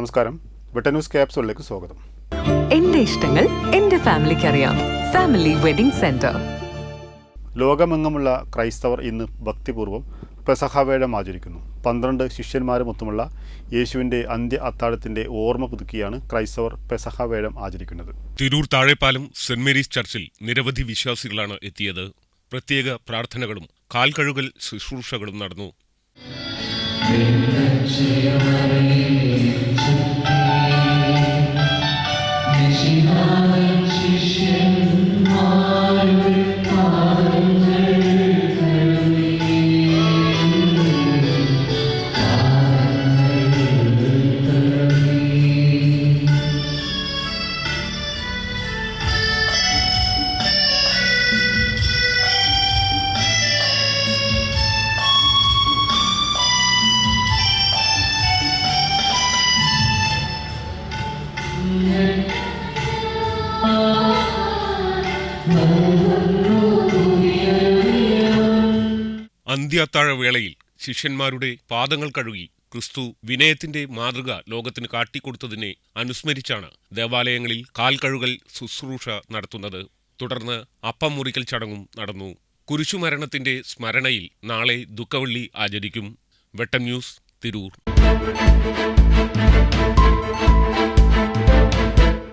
നമസ്കാരം. വെട്ട ന്യൂസ് ക്യാപ്സുകളിലേക്ക് സ്വാഗതം. എന്റെ ഇഷ്ടങ്ങൾ എന്റെ ഫാമിലിക്ക് അറിയാം ഫാമിലി വെഡിംഗ് സെന്റർ. ലോകമെങ്ങുമുള്ള ക്രൈസ്തവർ ഇന്ന് ഭക്തിപൂർവം പെസഹാവേഴം ആചരിക്കുന്നു. പന്ത്രണ്ട് ശിഷ്യന്മാരുമൊത്തുമുള്ള യേശുവിന്റെ അന്ത്യ അത്താഴത്തിന്റെ ഓർമ്മ പുതുക്കിയാണ് ക്രൈസ്തവർ പെസഹാവേഴം ആചരിക്കുന്നത്. തിരൂർ താഴെപ്പാലം സെന്റ് മേരീസ് ചർച്ചിൽ നിരവധി വിശ്വാസികളാണ് എത്തിയത്. പ്രത്യേക പ്രാർത്ഥനകളും കാൽ കഴുകൽ ശുശ്രൂഷകളും നടന്നു. അന്ത്യാത്താഴ വേളയിൽ ശിഷ്യന്മാരുടെ പാദങ്ങൾ കഴുകി ക്രിസ്തു വിനയത്തിന്റെ മാതൃക ലോകത്തിന് കാട്ടിക്കൊടുത്തതിനെ അനുസ്മരിച്ചാണ് ദേവാലയങ്ങളിൽ കാൽ കഴുകൽ ശുശ്രൂഷ നടത്തുന്നത്. തുടർന്ന് അപ്പം മുറിക്കൽ ചടങ്ങും നടന്നു. കുരിശുമരണത്തിന്റെ സ്മരണയിൽ നാളെ ദുഃഖവള്ളി ആചരിക്കും. വെട്ടം ന്യൂസ് തിരൂർ.